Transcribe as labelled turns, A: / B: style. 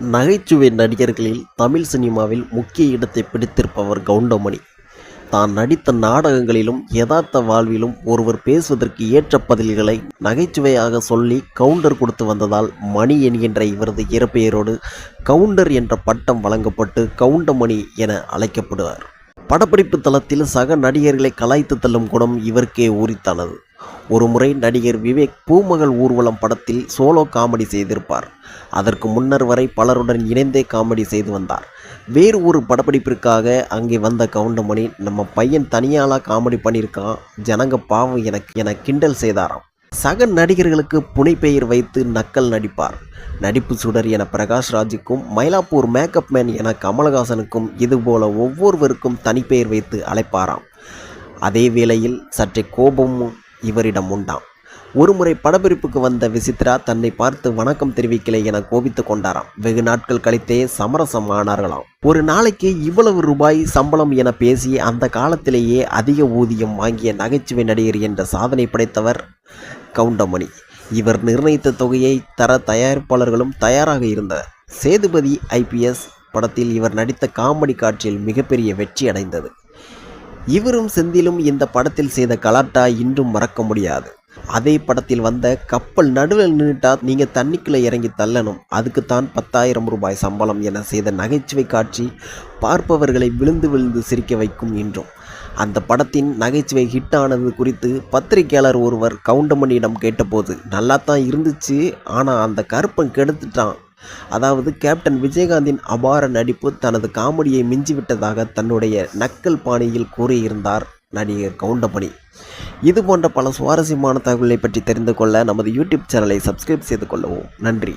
A: நகைச்சுவை நடிகர்களில் தமிழ் சினிமாவில் முக்கிய இடத்தை பிடித்திருப்பவர் கவுண்டமணி. தான் நடித்த நாடகங்களிலும் யதார்த்த வாழ்விலும் ஒருவர் பேசுவதற்கு ஏற்ற பதில்களை நகைச்சுவையாக சொல்லி கவுண்டர் கொடுத்து வந்ததால் மணி என்கின்ற இவரது இறப்பெயரோடு கவுண்டர் என்ற பட்டம் வழங்கப்பட்டு கவுண்டமணி என அழைக்கப்படுவார். படப்பிடிப்பு தளத்தில் சக நடிகர்களை கலாய்த்து தள்ளும் குணம் இவருக்கே ஒரு ஒருமுறை நடிகர் விவேக் பூமகள் ஊர்வலம் படத்தில் சோலோ காமெடி செய்திருப்பார். அதற்கு முன்னர் வரை பலருடன் இணைந்தே காமெடி செய்து வந்தார். வேறு ஒரு படப்பிடிப்பிற்காக அங்கே வந்த கவுண்டமணி நம்ம பையன் தனியாளாக காமெடி பண்ணியிருக்கான்? ஜனங்க பாவம் எனக்கு என கிண்டல் செய்தாராம். சக நடிகர்களுக்கு புனைப்பெயர் வைத்து நக்கல் நடிப்பார். நடிப்பு சுடர் என பிரகாஷ் ராஜுக்கும் மயிலாப்பூர் மேக்கப் மேன் என கமலஹாசனுக்கும் இதுபோல ஒவ்வொருவருக்கும் தனிப்பெயர் வைத்து அழைப்பாராம். அதே வேளையில் சற்றே கோபமும் இவரிடம் உண்டாம். ஒருமுறை படப்பிடிப்புக்கு வந்த விசித்ரா தன்னை பார்த்து வணக்கம் தெரிவிக்கலை என கோபித்து கொண்டாராம். வெகு நாட்கள் கழித்தே சமரசம் ஆனார்களாம். ஒரு நாளைக்கு இவ்வளவு ரூபாய் சம்பளம் என பேசி அந்த காலத்திலேயே அதிக ஊதியம் வாங்கிய நகைச்சுவை நடிகர் என்ற சாதனை படைத்தவர் கவுண்டமணி. இவர் நிர்ணயித்த தொகையை தர தயாரிப்பாளர்களும் தயாராக இருந்தனர். சேதுபதி ஐபிஎஸ் படத்தில் இவர் நடித்த காமெடி காட்சியில் மிகப்பெரிய வெற்றி அடைந்தது. இவரும் செந்திலும் இந்த படத்தில் செய்த கலாட்டா இன்றும் மறக்க முடியாது. அதே படத்தில் வந்த கப்பல் நடுவில் நின்றுட்டா நீங்கள் தண்ணிக்குள்ளே இறங்கி தள்ளணும். அதுக்குத்தான் பத்தாயிரம் ரூபாய் சம்பளம் என செய்த நகைச்சுவை காட்சி பார்ப்பவர்களை விழுந்து விழுந்து சிரிக்க வைக்கும் என்றும் அந்த படத்தின் நகைச்சுவை ஹிட் ஆனது குறித்து பத்திரிகையாளர் ஒருவர் கவுண்டமணியிடம் கேட்டபோது நல்லா தான் இருந்துச்சு ஆனால் அந்த கருப்பன் கெடுத்துட்டான். அதாவது கேப்டன் விஜயகாந்தின் அபார நடிப்பு தனது காமெடியை மிஞ்சிவிட்டதாக தன்னுடைய நக்கல் பாணியில் கூறியிருந்தார் நடிகர் கவுண்டமணி. இது போன்ற பல சுவாரஸ்யமான தகவலை பற்றி தெரிந்து கொள்ள நமது யூடியூப் சேனலை சப்ஸ்கிரைப் செய்து கொள்ளவும். நன்றி.